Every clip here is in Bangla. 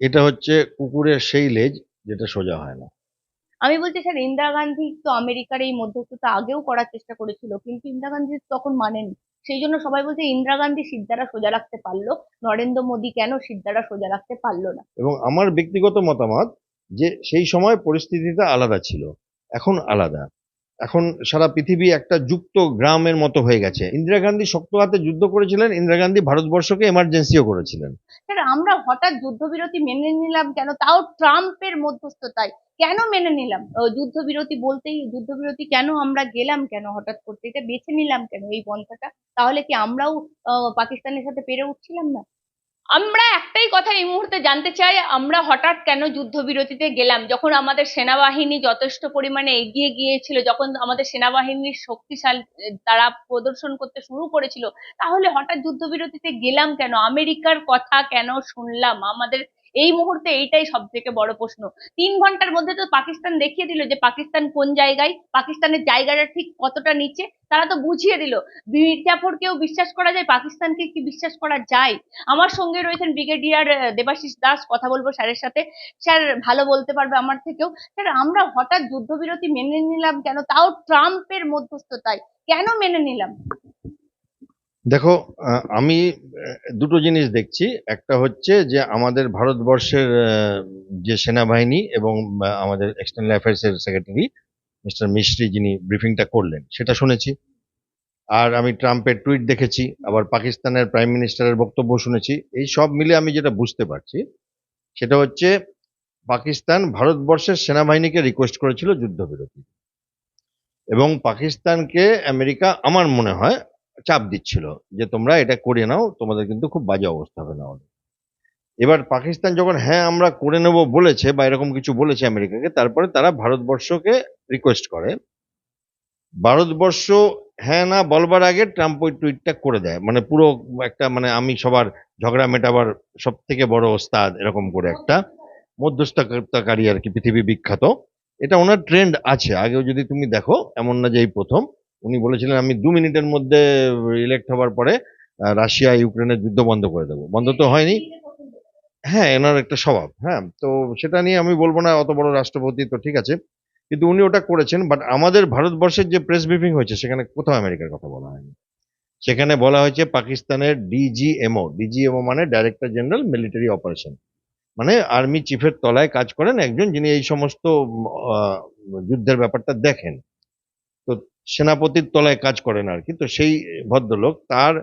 এটা হচ্ছে কুকুরের সেই লেজ যেটা সোজা হয় না। আমি বলছি স্যার ইন্দিরা গান্ধী তো আমেরিকার এই মধ্যস্থতা আগেও করার চেষ্টা করেছিল কিন্তু ইন্দিরা গান্ধী তখন মানেনি সেই জন্য সবাই বলছে ইন্দিরা গান্ধী সিদ্ধারা সোজা রাখতে পারল নরেন্দ্র মোদী কেন সিদ্ধারা সোজা রাখতে পারল না? এবং আমার ব্যক্তিগত মতামত যে সেই সময় পরিস্থিতিটা আলাদা ছিল এখন আলাদা। এখন সারা পৃথিবী একটা যুক্ত গ্রামের মতো হয়ে গেছে। ইন্দিরা গান্ধী শক্ত হাতে যুদ্ধ করেছিলেন, ইন্দিরা গান্ধী ভারতবর্ষকে এমার্জেন্সিও করেছিলেন। আমরা হঠাৎ যুদ্ধবিরতি মেনে নিলাম কেন? তাও ট্রাম্পের মধ্যস্থতায়। কেন মেনে নিলাম? যুদ্ধবিরতি বলতেই, যুদ্ধবিরতি কেন আমরা গেলাম কেন হঠাৎ করতে? এটা বেছে নিলাম কেন এই পন্থাটা? তাহলে কি আমরাও পাকিস্তানের সাথে পেরে উঠছিলাম না? আমরা একটাই কথা এই মুহূর্তে জানতে চাই, আমরা হঠাৎ কেন যুদ্ধবিরতিতে গেলাম? যখন আমাদের সেনাবাহিনী যথেষ্ট পরিমাণে এগিয়ে গিয়েছিল, যখন আমাদের সেনাবাহিনীর শক্তিশালী তারা প্রদর্শন করতে শুরু করেছিল, তাহলে হঠাৎ যুদ্ধবিরতিতে গেলাম কেন? আমেরিকার কথা কেন শুনলাম? আমাদের এই মুহূর্তে এইটাই সব থেকে বড় প্রশ্ন। তিন ঘণ্টার মধ্যে তো পাকিস্তান দেখিয়ে দিল যে পাকিস্তান কোন জায়গায়, পাকিস্তানের জায়গাটা ঠিক কতটা নিচে, তারা তো বুঝিয়ে দিল। মীর জাফরকেও বিশ্বাস করা যায়, পাকিস্তানকে কি বিশ্বাস করা যায়? আমার সঙ্গে রয়েছেন ব্রিগেডিয়ার দেবাশিস দাস, কথা বলব স্যারের সাথে। স্যার ভালো বলতে পারবে আমার থেকেও। স্যার, আমরা হঠাৎ যুদ্ধবিরতি মেনে নিলাম কেন? তাও ট্রাম্পের মধ্যস্থতায়। কেন মেনে নিলাম? দেখো আমি দুটো জিনিস দেখছি। একটা হচ্ছে যে, আমাদের ভারতবর্ষের যে সেনাবাহিনী এবং আমাদের এক্সটার্নাল অ্যাফেয়ার্স এর সেক্রেটারি মিস্টার মিশ্রি যিনি ব্রিফিংটা করলেন, সেটা শুনেছি। আর আমি ট্রাম্পের টুইট দেখেছি, আবার পাকিস্তানের প্রাইম মিনিস্টারের বক্তব্য শুনেছি। এই সব মিলে আমি যেটা বুঝতে পারছি, সেটা হচ্ছে পাকিস্তান ভারতবর্ষের সেনাবাহিনীকে রিকোয়েস্ট করেছিল যুদ্ধবিরতি। এবং পাকিস্তানকে আমেরিকা আমার মনে হয় চাপ দিচ্ছিল যে তোমরা এটা করে নাও, তোমাদের কিন্তু খুব বাজে অবস্থা হবে না এবার পাকিস্তান যখন হ্যাঁ আমরা করে নেব বলেছে বা এরকম কিছু বলেছে আমেরিকাকে, তারপরে তারা ভারতবর্ষকে রিকোয়েস্ট করে। ভারতবর্ষ হ্যাঁ না, বলবার আগে ট্রাম্প ওই টুইটটা করে দেয়। মানে পুরো একটা মানে আমি সবার ঝগড়া মেটাবার সব থেকে বড় ওস্তাদ এরকম করে একটা মধ্যস্থতাকারী আর কি, পৃথিবী বিখ্যাত। এটা ওনার ট্রেন্ড আছে। আগেও যদি তুমি দেখো, এমন না যে এই প্রথম। উনি বলেছিলেন, আমি দু মিনিটের মধ্যে ইলেক্ট হওয়ার পরে রাশিয়া, ইউক্রেনের যুদ্ধ বন্ধ করে দেবো। বন্ধ তো হয়নি। হ্যাঁ এনার একটা স্বভাব হ্যাঁ। তো সেটা নিয়ে আমি বলব না, অত বড় রাষ্ট্রপতি তো ঠিক আছে। কিন্তু উনি ওটা করেছেন বাট আমাদের ভারতবর্ষের যে প্রেস ব্রিফিং হয়েছে, সেখানে কোথাও আমেরিকার কথা বলা হয়নি। সেখানে বলা হয়েছে পাকিস্তানের ডিজিএমও ডিজিএমও মানে ডাইরেক্টর জেনারেল মিলিটারি অপারেশন মানে আর্মি চিফের তলায় কাজ করেন একজন যিনি এই সমস্ত যুদ্ধের ব্যাপারটা দেখেন। তো সেনাপতির তলায় কাজ করেন আর কি। তো সেই ভদ্রলোক, তার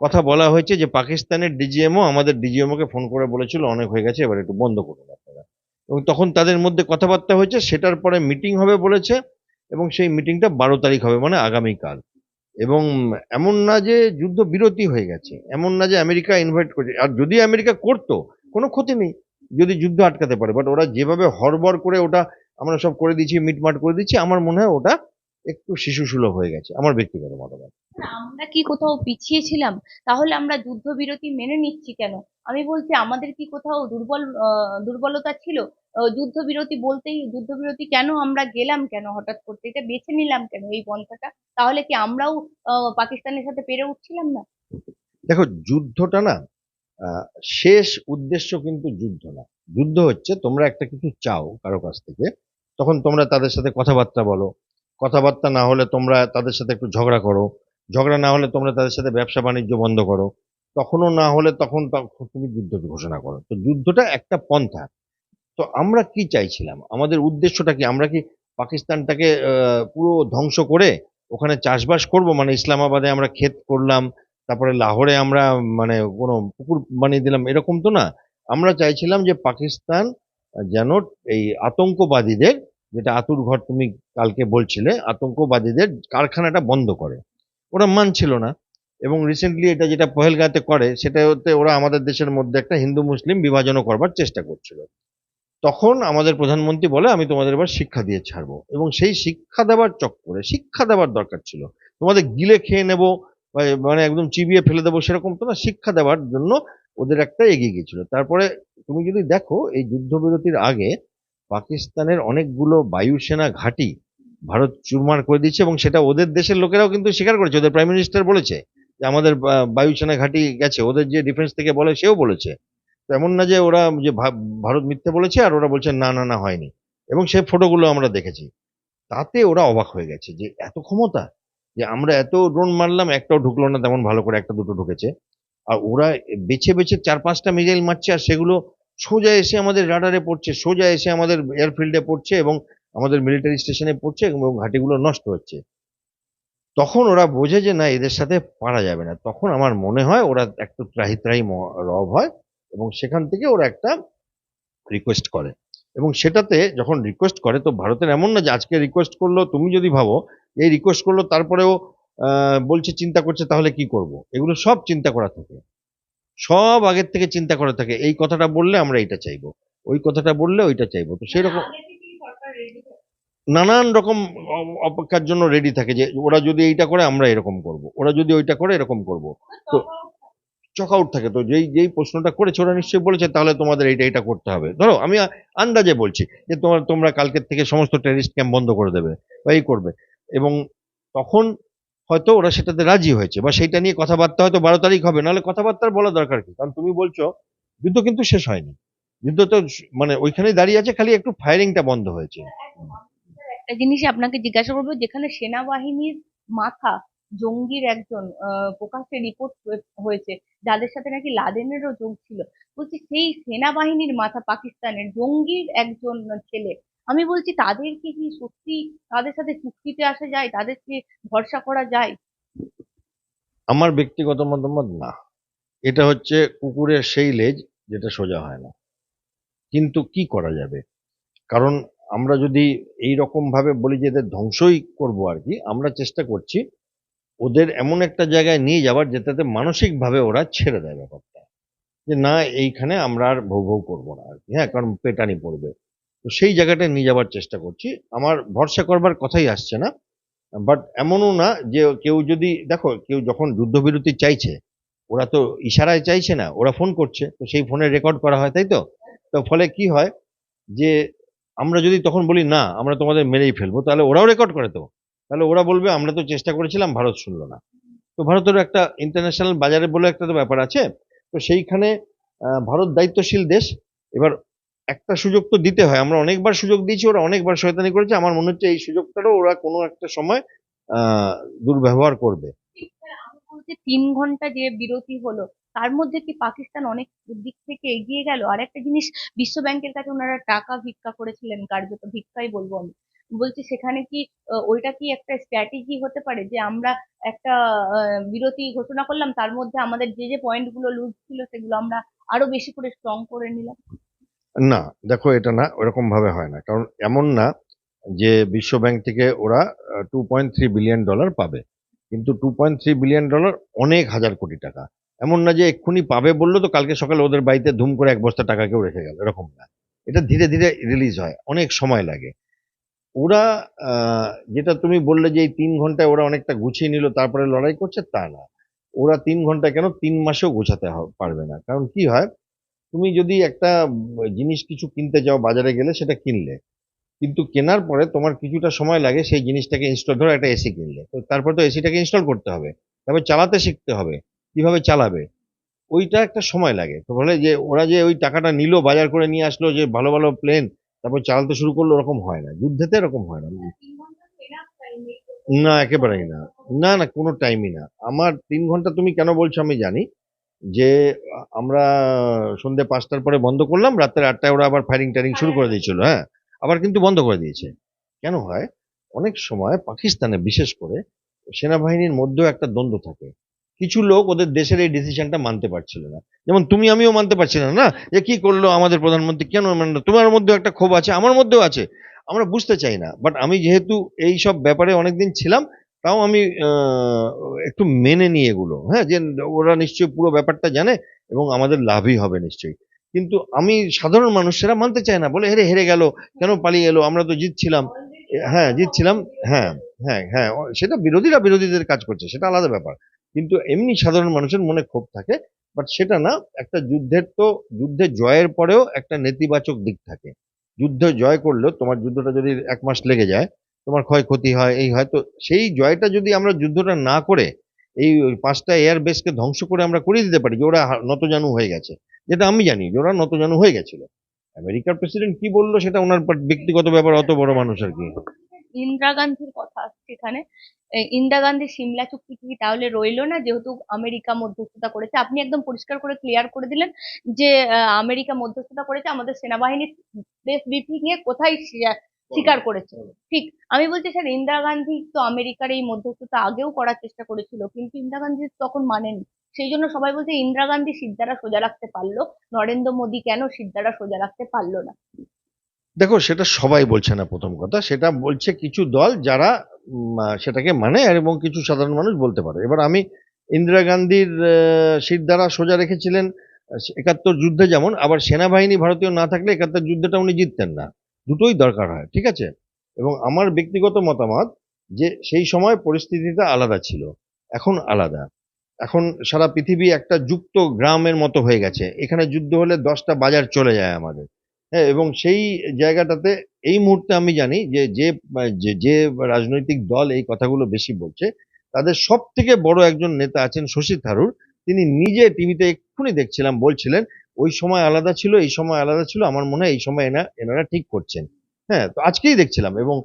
কথা বলা হয়েছে যে পাকিস্তানের ডিজিএমও আমাদের ডিজিএমও কে ফোন করে বলেছিল, অনেক হয়ে গেছে, এবার একটু বন্ধ করুন আপনারা। এবং তখন তাদের মধ্যে কথাবার্তা হয়েছে, সেটার পরে মিটিং হবে বলেছে, এবং সেই মিটিংটা বারো তারিখ হবে মানে আগামীকাল। এবং এমন না যে যুদ্ধ বিরতি হয়ে গেছে, এমন না যে আমেরিকা ইনভাইট করছে। আর যদি আমেরিকা করতো, কোনো ক্ষতি নেই, যদি যুদ্ধ আটকাতে পারে। বাট ওরা যেভাবে হরবর করে ওটা আমরা সব করে দিচ্ছি মিটমাট করে দিচ্ছি আমার মনে হয় ওটা একটু শিশু সুলভ হয়ে গেছে আমার ব্যক্তিগত মতামত। আমরা কি কোথাও পিছিয়ে ছিলাম? তাহলে আমরা যুদ্ধ বিরতি মেনে নিচ্ছি কেন? আমি বলছি আমাদের কি কোথাও দুর্বল দুর্বলতা ছিল? যুদ্ধ বিরতি বলতেই যুদ্ধ বিরতি কেন আমরা গেলাম কেন? হঠাৎ করতে এটা বেছে নিলাম কেন এই পন্থাটা? তাহলে কি আমরাও পাকিস্তানের সাথে পেরে উঠছিলাম না? দেখো যুদ্ধটা না শেষ উদ্দেশ্য কিন্তু যুদ্ধ না। যুদ্ধ হচ্ছে তোমরা একটা কিছু চাও কারও কাছ থেকে তখন তোমরা তাদের সাথে কথাবার্তা বলো কথাবার্তা না হলে তোমরা তাদের সাথে একটু ঝগড়া করো। ঝগড়া না হলে তোমরা তাদের সাথে ব্যবসা বাণিজ্য বন্ধ করো। তখনও না হলে তখন তুমি যুদ্ধ ঘোষণা করো। তো যুদ্ধটা একটা পন্থা। তো আমরা কি চাইছিলাম? আমাদের উদ্দেশ্যটা কি? আমরা কি পাকিস্তানটাকে পুরো ধ্বংস করে ওখানে চাষবাস করব? মানে ইসলামাবাদে আমরা ক্ষেত করলাম, তারপরে লাহোরে আমরা মানে কোনো পুকুর বানিয়ে দিলাম, এরকম তো না। আমরা চাইছিলাম যে পাকিস্তান যেন এই আতঙ্কবাদীদের যেটা আতুর ঘর তুমি কালকে বলছিলে, আতঙ্কবাদীদের কারখানাটা বন্ধ করে। ওরা মানছিল না। এবং রিসেন্টলি এটা যেটা পহেলগাঁতে করে সেটা হতে ওরা আমাদের দেশের মধ্যে একটা হিন্দু মুসলিম বিভাজনও করবার চেষ্টা করছিল। তখন আমাদের প্রধানমন্ত্রী বলে, আমি তোমাদের এবার শিক্ষা দিয়ে ছাড়বো। এবং সেই শিক্ষা দেওয়ার চক্করে, শিক্ষা দেওয়ার দরকার ছিল। তোমাদের গিলে খেয়ে নেব মানে একদম চিবিয়ে ফেলে দেবো, সেরকম তো না। শিক্ষা দেওয়ার জন্য ওদের একটা এগিয়ে গিয়েছিল। তারপরে তুমি যদি দেখো, এই যুদ্ধবিরতির আগে পাকিস্তানের অনেকগুলো বায়ুসেনা ঘাঁটি ভারত চুরমার করে দিচ্ছে এবং সেটা ওদের দেশের লোকেরাও কিন্তু স্বীকার করেছে। ওদের প্রাইম মিনিস্টার বলেছে যে আমাদের বায়ুসেনা ঘাঁটি গেছে, ওদের যে ডিফেন্স থেকে বলে সেও বলেছে। তো এমন না যে ওরা যে ভারত মিথ্যে বলেছে আর ওরা বলছে না না না হয়নি। এবং সেই ফটোগুলো আমরা দেখেছি। তাতে ওরা অবাক হয়ে গেছে যে এত ক্ষমতা, যে আমরা এত ড্রোন মারলাম, একটাও ঢুকলো না তেমন ভালো করে, একটা দুটো ঢুকেছে। আর ওরা বেছে বেছে চার পাঁচটা মিসাইল মারছে আর সেগুলো সোজা এসে আমাদের রাডারে পড়ছে, সোজা এসে আমাদের এয়ারফিল্ডে পড়ছে এবং আমাদের মিলিটারি স্টেশনে পড়ছে এবং ঘাটিগুলো নষ্ট হচ্ছে। তখন ওরা বোঝে যে না, এদের সাথে পারা যাবে না। তখন আমার মনে হয় ওরা একটু ত্রাহি ত্রাহি রব হয় এবং সেখান থেকে ওরা একটা রিকোয়েস্ট করে। এবং সেটাতে যখন রিকোয়েস্ট করে, তো ভারতের এমন না যে আজকে রিকোয়েস্ট করল, তুমি যদি ভাবো এই রিকোয়েস্ট করল, তারপরেও বলছে, চিন্তা করছে, তাহলে কি করব? এগুলো সব চিন্তা করা থাকে। সব আগের থেকে চিন্তা করে থাকে, এই কথাটা বললে আমরা এটা চাইব, ওই কথাটা বললে ওইটা চাইব। তো সেই রকম নানান রকম অপেক্ষার জন্য রেডি থাকে যে ওরা যদি এইটা করে আমরা এরকম করব, ওরা যদি ওইটা করে এরকম করব। তো চক আউট থাকে, তো যেই যেই প্রশ্নটা করেছে ওরা নিশ্চয়ই বলেছে, তাহলে তোমাদের এইটা এটা করতে হবে। ধরো আমি আন্দাজে বলছি যে তোমার, তোমরা কালকের থেকে সমস্ত টেরিস্ট ক্যাম্প বন্ধ করে দেবে, বা এই করবে। এবং তখন হয়তো ওরা সেটাতে রাজি হয়েছে বা সেইটা নিয়ে কথাবার্তা হয়তো বারো তারিখ হবে, নাহলে কথাবার্তার বলা দরকার কি? কারণ তুমি বলছো, যুদ্ধ কিন্তু শেষ হয়নি। যুদ্ধ তো মানে ওইখানে দাঁড়িয়ে আছে, খালি একটু ফায়ারিংটা বন্ধ হয়েছে। একটা জিনিস আপনাকে জিজ্ঞাসা করব, যেখানে সেনাবাহিনীর মাথা জঙ্গির একজন প্রকাশ্যে রিপোর্ট হয়েছে, যাদের সাথে নাকি লাদেনেরও যোগ ছিল। বলছি সেই সেনাবাহিনীর মাথা পাকিস্তানের জঙ্গির একজন ছেলে আমি বলছি, তাদেরকে কি সত্যি তাদের সাথে চুক্তিতে আসা যায়? তাদেরকে ভরসা করা যায়? আমার ব্যক্তিগত মতামত না। এটা হচ্ছে কুকুরের সেই লেজ যেটা সোজা হয় না। কিন্তু কি করা যাবে? কারণ আমরা যদি এই ভাবে বলি যে এদের ধ্বংসই করব আর কি, আমরা চেষ্টা করছি ওদের এমন একটা জায়গায় নিয়ে যাওয়ার যেটাতে মানসিকভাবে ওরা ছেড়ে দেয় ব্যাপারটা। যে না, এইখানে আমরা আর ভৌ ভৌ করব না আর কি। হ্যাঁ কারণ পেটানি পড়বে। তো সেই জায়গাটা নিয়ে যাওয়ার চেষ্টা করছি। আমার ভরসা করবার কথাই আসছে না। বাট এমনও না যে কেউ যদি, দেখো, কেউ যখন যুদ্ধবিরতি চাইছে, ওরা তো ইশারায় চাইছে না, ওরা ফোন করছে, তো সেই ফোনে রেকর্ড করা হয়, তাই তো? তো ফলে কি হয় যে আমরা যদি তখন বলি, না, আমরা তোমাদের মেরেই ফেলব, তাহলে ওরাও রেকর্ড করে তো তাহলে ওরা বলবে, আমরা তো চেষ্টা করেছিলাম, ভারত শুনলো না। তো ভারতেরও একটা ইন্টারন্যাশনাল বাজারে বলে একটা তো ব্যাপার আছে। তো সেইখানে ভারত দায়িত্বশীল দেশ। এবার একটা সুযোগ তো দিতে হয়। আমরা অনেকবার সুযোগ দিয়েছি, ওরা অনেকবার শয়তানি করেছে। আমার মনে হচ্ছে এই সুযোগটারও ওরা কোনো একটা সময় দুর্ব্যবহার করবে। তিন ঘণ্টা যে বিরতি হলো, তার মধ্যে কি পাকিস্তান অনেক দিক থেকে এগিয়ে গেল? আর একটা জিনিস, বিশ্ব ব্যাংকের কাছে ওনারা টাকা ভিক্ষা করেছিলেন, কার্যত ভিক্ষাই বলব আমি। বলছি সেখানে কি ওইটা কি একটা স্ট্র্যাটেজি হতে পারে যে আমরা একটা বিরতি ঘোষণা করলাম, তার মধ্যে আমাদের যে যে পয়েন্টগুলো লুজ ছিল, সেগুলো আমরা আরও বেশি করে স্ট্রং করে নিলাম? না, দেখো এটা না ওরকম ভাবে হয় না। কারণ এমন না যে বিশ্ব ব্যাংক থেকে ওরা two point three billion dollar পাবে। কিন্তু two point three billion dollar অনেক হাজার কোটি টাকা। এমন না যে এক্ষুনি পাবে বলল তো কালকে সকালে ওদের বাড়িতে ধুম করে এক বস্তা টাকা কেউ রেখে গেল, এরকম না। এটা ধীরে ধীরে রিলিজ হয়, অনেক সময় লাগে। ওরা যেটা তুমি বললে যে এই তিন ঘন্টায় ওরা অনেকটা গুছিয়ে নিল, তারপরে লড়াই করছে, তা না। ওরা তিন ঘণ্টা কেন? তিন মাসেও গোছাতে পারবে না। কারণ কি হয়? তুমি যদি একটা জিনিস কিছু কিনতে যাও বাজারে গেলে সেটা কিনলে। কিন্তু কেনার পরে তোমার কিছুটা সময় লাগে সেই জিনিসটাকে ইনস্টল ধরো একটা এসি কিনলে। তো তারপর তো এসিটাকে ইনস্টল করতে হবে। তারপর চালাতে শিখতে হবে, কীভাবে চালাবে। ওইটা একটা সময় লাগে। তো বলে যে, ওরা যে ওই টাকাটা নিল, বাজার করে নিয়ে আসলো, যে ভালো ভালো প্লেন তারপর চালাতে শুরু করল, ওরকম হয় না। যুদ্ধেতে এরকম হয় না। না, একেবারেই না। না না, কোনো টাইমই না। আমার তিন ঘণ্টা তুমি কেন বলছো আমি জানি। যে আমরা সন্ধ্যে পাঁচটার পরে বন্ধ করলাম, রাত্রে আটটায় ওরা আবার ফায়ারিং টায়ারিং শুরু করে দিয়েছিল হ্যাঁ? আবার কিন্তু বন্ধ করে দিয়েছে। কেন হয়? অনেক সময় পাকিস্তানে, বিশেষ করে সেনাবাহিনীর মধ্যেও একটা দ্বন্দ্ব থাকে। কিছু লোক ওদের দেশের এই ডিসিশনটা মানতে পারছিল না। যেমন তুমি আমিও মানতে পারছি না না? যে কি করল আমাদের প্রধানমন্ত্রী? কেন মানলো তোমার মধ্যেও একটা ক্ষোভ আছে, আমার মধ্যেও আছে। আমরা বুঝতে চাই না। বাট আমি যেহেতু এই সব ব্যাপারে অনেকদিন ছিলাম তাও আমি একটু মেনে নিই এগুলো। হ্যাঁ যে ওরা নিশ্চয়ই পুরো ব্যাপারটা জানে এবং আমাদের লাভই হবে নিশ্চয়ই। কিন্তু আমি সাধারণ মানুষেরা মানতে চায় না। বলে, হেরে হেরে গেল, কেন পালিয়ে এলো? আমরা তো জিতছিলাম। হ্যাঁ জিতছিলাম হ্যাঁ হ্যাঁ হ্যাঁ সেটা বিরোধীরা বিরোধীদের কাজ করছে, সেটা আলাদা ব্যাপার। কিন্তু এমনি সাধারণ মানুষের মনে ক্ষোভ থাকে, বাট সেটা না, একটা যুদ্ধের তো, যুদ্ধে জয়ের পরেও একটা নেতিবাচক দিক থাকে। যুদ্ধ জয় করলেও তোমার যুদ্ধটা যদি এক মাস লেগে যায় তোমার ক্ষয়ক্ষতি হয়, এই হয় তো সেই জয়টা যদি আমরা যুদ্ধটা না করে এই পাঁচটা এয়ার বেসকে ধ্বংস করে আমরা করিয়ে দিতে পারি যে ওরা নতজানু হয়ে গেছে। যেটা আমি জানি যে ওরা নতজানু হয়ে গেছিল। আমেরিকার প্রেসিডেন্ট কি বলল সেটা ওনার ব্যক্তিগত ব্যাপার, অত বড় মানুষ আর কি। ইন্দিরা গান্ধীর কথা আসছে এখানে। ইন্দিরা গান্ধী সিমলা চুক্তি কি তাহলে রইল না? যেহেতু আমেরিকা মধ্যস্থতা করেছে, আপনি একদম পরিষ্কার করে ক্লিয়ার করে দিলেন যে আমেরিকা মধ্যস্থতা করেছে, আমাদের সেনাবাহিনীর প্রেস ব্রিফিং এ কোথায় স্বীকার করেছে। ঠিক আমি বলছি স্যার ইন্দিরা গান্ধী তো আমেরিকার এই মধ্যস্থতা আগেও করার চেষ্টা করেছিল কিন্তু ইন্দিরা গান্ধী তখন মানেনি সেই জন্য সবাই বলছে ইন্দিরা গান্ধী সিদ্ধারা সোজা রাখতে পারল নরেন্দ্র মোদী কেন সিদ্ধারা সোজা রাখতে পারল না? দেখো সেটা সবাই বলছে না প্রথম কথা সেটা বলছে কিছু দল যারা সেটাকে মানে এবং কিছু সাধারণ মানুষ বলতে পারে। এবার আমি ইন্দিরা গান্ধীর দ্বারা সোজা রেখেছিলেন একাত্তর যুদ্ধে যেমন আবার সেনাবাহিনী ভারতীয় না থাকলে একাত্তর যুদ্ধটা উনি জিততেন না। দুটোই দরকার হয়, ঠিক আছে? এবং আমার ব্যক্তিগত মতামত যে সেই সময় পরিস্থিতিটা আলাদা ছিল, এখন আলাদা। এখন সারা পৃথিবী একটা যুক্ত গ্রামের মতো হয়ে গেছে। এখানে যুদ্ধ হলে দশটা বাজার চলে যায় আমাদের। হ্যাঁ এবং সেই জায়গাটাতে এই মুহূর্তে আমি জানি যে যে যে রাজনৈতিক দল এই কথাগুলো বেশি বলছে, তাদের সব থেকে বড় একজন নেতা আছেন শশী থারুর। তিনি নিজে টিভিতে এক্ষুনি দেখছিলাম, বলছিলেন ওই সময় আলাদা ছিল, এই সময় আলাদা ছিল, আমার মনে হয় এই সময় এনা, এনারা ঠিক করছেন। হ্যাঁ তো আজকেই দেখছিলাম এবং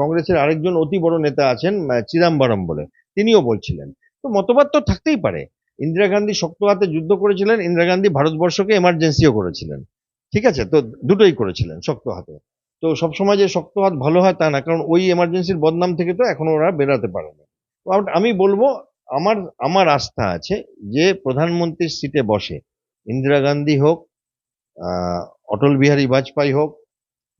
কংগ্রেসের আরেকজন অতি বড় নেতা আছেন চিদাম্বরম বলে, তিনিও বলছিলেন। তো মতবাদ তো থাকতেই পারে। ইন্দিরা গান্ধী শক্ত হাতে যুদ্ধ করেছিলেন, ইন্দিরা গান্ধী ভারতবর্ষকে এমার্জেন্সিও করেছিলেন। ঠিক আছে? তো দুটোই করেছিলেন শক্ত হাতে। তো সবসময় যে শক্ত হাত ভালো হয় তা না, কারণ ওই এমার্জেন্সির বদনাম থেকে তো এখনও ওরা বেরাতে পারেনি তো আমি বলব, আমার আমার আস্থা আছে যে প্রধানমন্ত্রীর সিটে বসে ইন্দিরা গান্ধী হোক অটল বিহারী বাজপেয়ী হোক,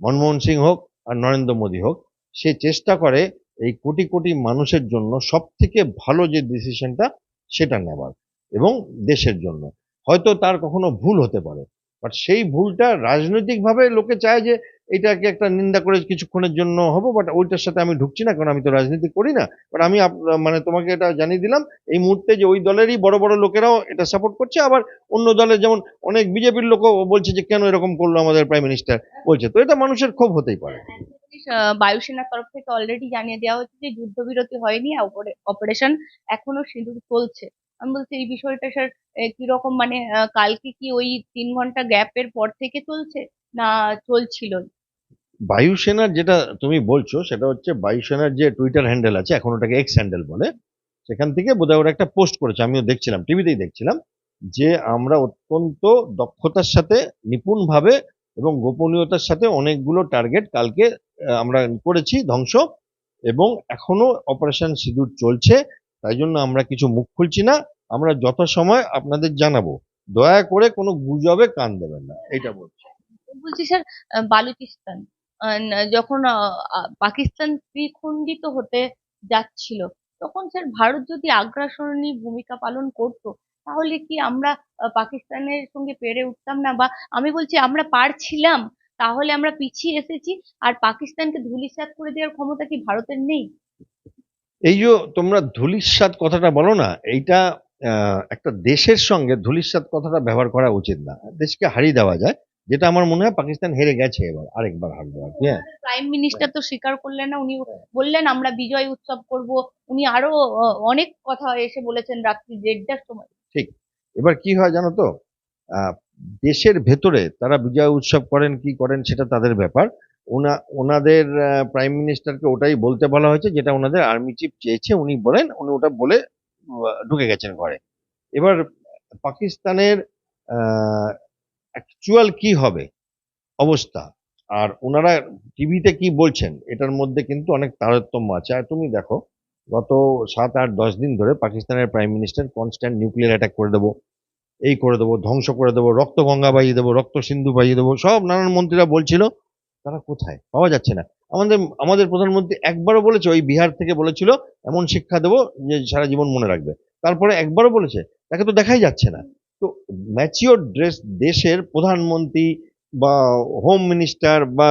মনমোহন সিং হোক আর নরেন্দ্র মোদী হোক, সে চেষ্টা করে এই কোটি কোটি মানুষের জন্য সব থেকে ভালো যে ডিসিশনটা সেটা নেবার এবং দেশের জন্য। হয়তো তার কখনো ভুল হতে পারে, বাট সেই ভুলটা রাজনৈতিকভাবে লোকে চায় যে এটাকে একটা নিন্দা করে কিছুক্ষণের জন্য হব বাট ওইটার সাথে আমি ঢুকছি না, কারণ আমি তো রাজনীতি করি না। বাট আমি মানে তোমাকে এটা জানিয়ে দিলাম, এই মুহূর্তে যে ওই দলেরই বড় বড় লোকেরাও এটা সাপোর্ট করছে, আবার অন্য দলের যেমন অনেক বিজেপির লোকও বলছে যে, কেন এরকম করল আমাদের প্রাইম মিনিস্টার বলছে। তো এটা মানুষের ক্ষোভ হতেই পারে। বায়ুসেনার তরফ থেকে অলরেডি জানিয়ে দেওয়া হচ্ছে যে, যুদ্ধবিরতি হয়নি অপারেশন এখনও সিঁদুর চলছে। আমি বলছি, এই বিষয়টা স্যার কীরকম মানে কালকে কি ওই তিন ঘণ্টা গ্যাপের পর থেকে চলছে? না চলছিল বায়ুসেনার যেটা তুমি বলছো, সেটা হচ্ছে বায়ুসেনার যে টুইটার হ্যান্ডেল আছে, এখন ওটাকে এক্স হ্যান্ডেল বলে, সেখান থেকে বোধহয় ওরা একটা পোস্ট করেছে, আমিও দেখছিলাম টিভিতেই দেখছিলাম, যে আমরা অত্যন্ত দক্ষতার সাথে, নিপুণভাবে এবং গোপনীয়তার সাথে অনেকগুলো টার্গেট কালকে আমরা করেছি, ধ্বংস, এবং এখনও অপারেশন সিঁদুর চলছে, তাই জন্য আমরা কিছু মুখ খুলছি না, আমরা যথাসময় আপনাদের জানাব। দয়া করে কোনো গুজবে কান দেবেন না এটা বলছি। বলছি স্যার বালুচিস্তান। যখন পাকিস্তান ত্রিখণ্ডিত হতে যাচ্ছিল, তখন স্যার ভারত যদি আগ্রাসনী ভূমিকা পালন করতো, তাহলে কি আমরা পাকিস্তানের সঙ্গে পেরে উঠতাম না? বা আমি বলছি আমরা পারছিলাম, তাহলে আমরা পিছিয়ে এসেছি, আর পাকিস্তানকে ধূলিসাৎ করে দেওয়ার ক্ষমতা কি ভারতের নেই? এই যে তোমরা ধূলিসাৎ কথাটা বলো না, এইটা একটা দেশের সঙ্গে ধূলিসাৎ কথাটা ব্যবহার করা উচিত না। দেশকে হারিয়ে দেওয়া যায়। যেটা আমার মনে হয় পাকিস্তান হেরে গেছে এবার আরেকবার হারবে আর কি হ্যাঁ। প্রাইম মিনিস্টার তো স্বীকার করলেন না উনি বললেন আমরা বিজয় উৎসব করব। উনি আরও অনেক কথা এসে বলেছেন রাত্রি দেড়টার সময়। ঠিক। এবার কি হয় জানো তো? দেশের ভেতরে তারা বিজয় উৎসব করেন কি করেন সেটা তাদের ব্যাপার। ওনা ওনাদের প্রাইম মিনিস্টারকে ওটাই বলতে বলা হয়েছে যেটা ওনাদের আর্মি চিফ চেয়েছে উনি বলেন উনি ওটা বলে ঢুকে গেছেন ঘরে। এবার পাকিস্তানের অ্যাকচুয়াল কি হবে? অবস্থা। আর ওনারা টিভিতে কি বলছেন? এটার মধ্যে কিন্তু অনেক তারতম্য আছে। আর তুমি দেখো, গত সাত, আট, দশ দিন ধরে পাকিস্তানের prime minister constant nuclear attack করে দেবো, এই করে দেবো, ধ্বংস করে দেবো, রক্ত গঙ্গা বাইয়ে দেবো, রক্ত সিন্ধু বাইয়ে দেবো, সব নানান মন্ত্রীরা বলছিল, তারা কোথায়? পাওয়া যাচ্ছে না। আমাদের আমাদের প্রধানমন্ত্রী একবারও বলেছে, ওই বিহার থেকে বলেছিল, এমন শিক্ষা দেবো যে সারা জীবন মনে রাখবে। তারপরে একবারও বলেছে, তাকে তো দেখাই যাচ্ছে না। তো ম্যাচিওর ড্রেস দেশের প্রধানমন্ত্রী বা হোম মিনিস্টার বা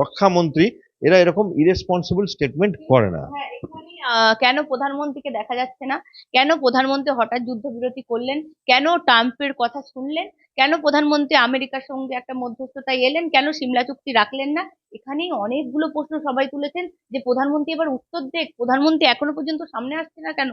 রক্ষামন্ত্রী এরা এরকম ইরেসপন্সিবল স্টেটমেন্ট করে না। হ্যাঁ, কেন প্রধানমন্ত্রীকে দেখা যাচ্ছে না? কেন প্রধানমন্ত্রী হঠাৎ যুদ্ধবিরতি করলেন? কেন ট্রাম্পের কথা শুনলেন? কেন প্রধানমন্ত্রী আমেরিকার সঙ্গে একটা মধ্যস্থতায় এলেন? কেন সিমলা চুক্তি রাখলেন না? এখানেই অনেকগুলো প্রশ্ন সবাই তুলেছেন যে প্রধানমন্ত্রী এবার উত্তর দেখ প্রধানমন্ত্রী এখনও পর্যন্ত সামনে আসছে না কেন?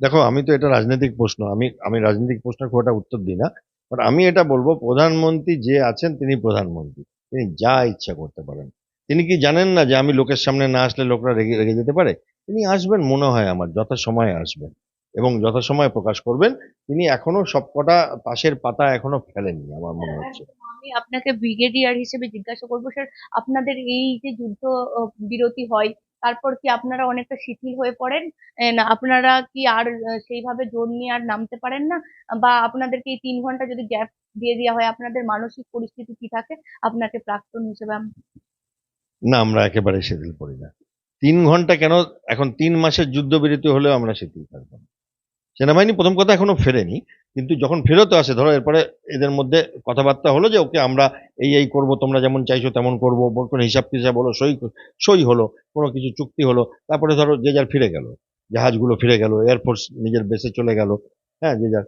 দেখো আমি তো এটা রাজনৈতিক প্রশ্ন আমি আমি রাজনৈতিক প্রশ্নের খুব একটা উত্তর দিই না বাট আমি এটা বলব প্রধানমন্ত্রী যে আছেন তিনি প্রধানমন্ত্রী তিনি যা ইচ্ছা করতে পারেন। তিনি কি জানেন না যে আমি লোকের সামনে না আসলে লোকরা রেগে রেগে যেতে পারে? তিনি আসবেন মনে হয় আমার যথাসময়ে আসবেন এবং যথাসময়ে প্রকাশ করবেন। তিনি এখনও সবকটা তাসের পাতা এখনও ফেলেননি আমার মনে হচ্ছে। আমি আপনাকে ব্রিগেডিয়ার হিসেবে জিজ্ঞাসা করব স্যার আপনাদের এই যে যুদ্ধ বিরতি হয় তারপর কি আপনারা অনেকটা শিথিল হয়ে পড়েন? আপনারা কি আর সেইভাবে জোর নিয়ে আর নামতে পারেন না? বা আপনাদেরকে এই তিন ঘণ্টা যদি গ্যাপ দিয়ে দেওয়া হয়, আপনাদের মানসিক পরিস্থিতি কি থাকে? আপনাকে প্রাক্তন হিসেবে না, আমরা একেবারে শিথিল করি না। তিন ঘণ্টা কেন? এখন তিন মাসের যুদ্ধবিরতি হলেও আমরা শিথিল থাকব। সেনাবাহিনী প্রথম কথা এখনও ফেরেনি। কিন্তু যখন ফেরত আসে, ধরো এরপরে এদের মধ্যে কথাবার্তা হলো যে, ওকে, আমরা এই এই করব, তোমরা যেমন চাইছো তেমন করব কোনো হিসাব টিসাব হলো সই সই হলো, কোনো কিছু চুক্তি হলো। তারপরে ধরো যে যার ফিরে গেল, জাহাজগুলো ফিরে গেল এয়ারফোর্স নিজের বেসে চলে গেল হ্যাঁ যে যার,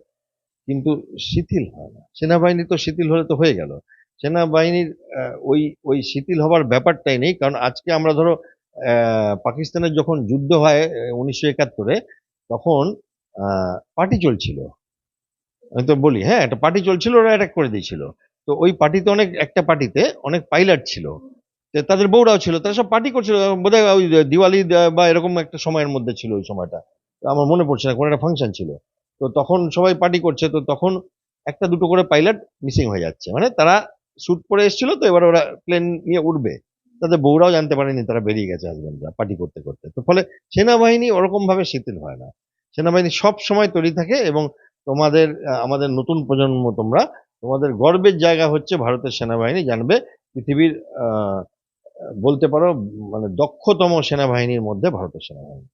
কিন্তু শিথিল হয় না। সেনাবাহিনী তো শিথিল হলে তো হয়ে গেল। সেনাবাহিনীর ওই ওই শিথিল হবার ব্যাপারটাই নেই, কারণ আজকে আমরা ধরো পাকিস্তানের যখন যুদ্ধ হয় উনিশশো একাত্তরে, তখন পার্টি চলছিল। আমি তো বলি হ্যাঁ একটা পার্টি চলছিল, ওরা অ্যাটাক করে দিয়েছিল। তো ওই পার্টিতে অনেক, একটা পার্টিতে অনেক পাইলট ছিল। তাদের বউরাও ছিল, তারা সব পার্টি করছিল। বোধহয় ওই দিওয়ালি বা এরকম একটা সময়ের মধ্যে ছিল ওই সময়টা। আমার মনে পড়ছে না, কোনো একটা ফাংশন ছিল। তো তখন সবাই পার্টি করছে, তো তখন একটা দুটো করে পাইলট মিসিং হয়ে যাচ্ছে। মানে তারা শুট পরে এসেছিল, তো এবার ওরা প্লেন নিয়ে উঠবে। তাদের বউরাও জানতে পারেনি, তারা বেরিয়ে গেছে হাজবেন্ডরা পার্টি করতে করতে। তো ফলে সেনাবাহিনী ওরকমভাবে শিথিল হয় না। সেনাবাহিনী সব সময় তৈরি থাকে এবং তোমাদের আমাদের নতুন প্রজন্ম তোমরা, তোমাদের গর্বের জায়গা হচ্ছে ভারতের সেনাবাহিনী, জানবে পৃথিবীর বলতে পারো মানে দক্ষতম সেনাবাহিনীর মধ্যে ভারতের সেনাবাহিনী।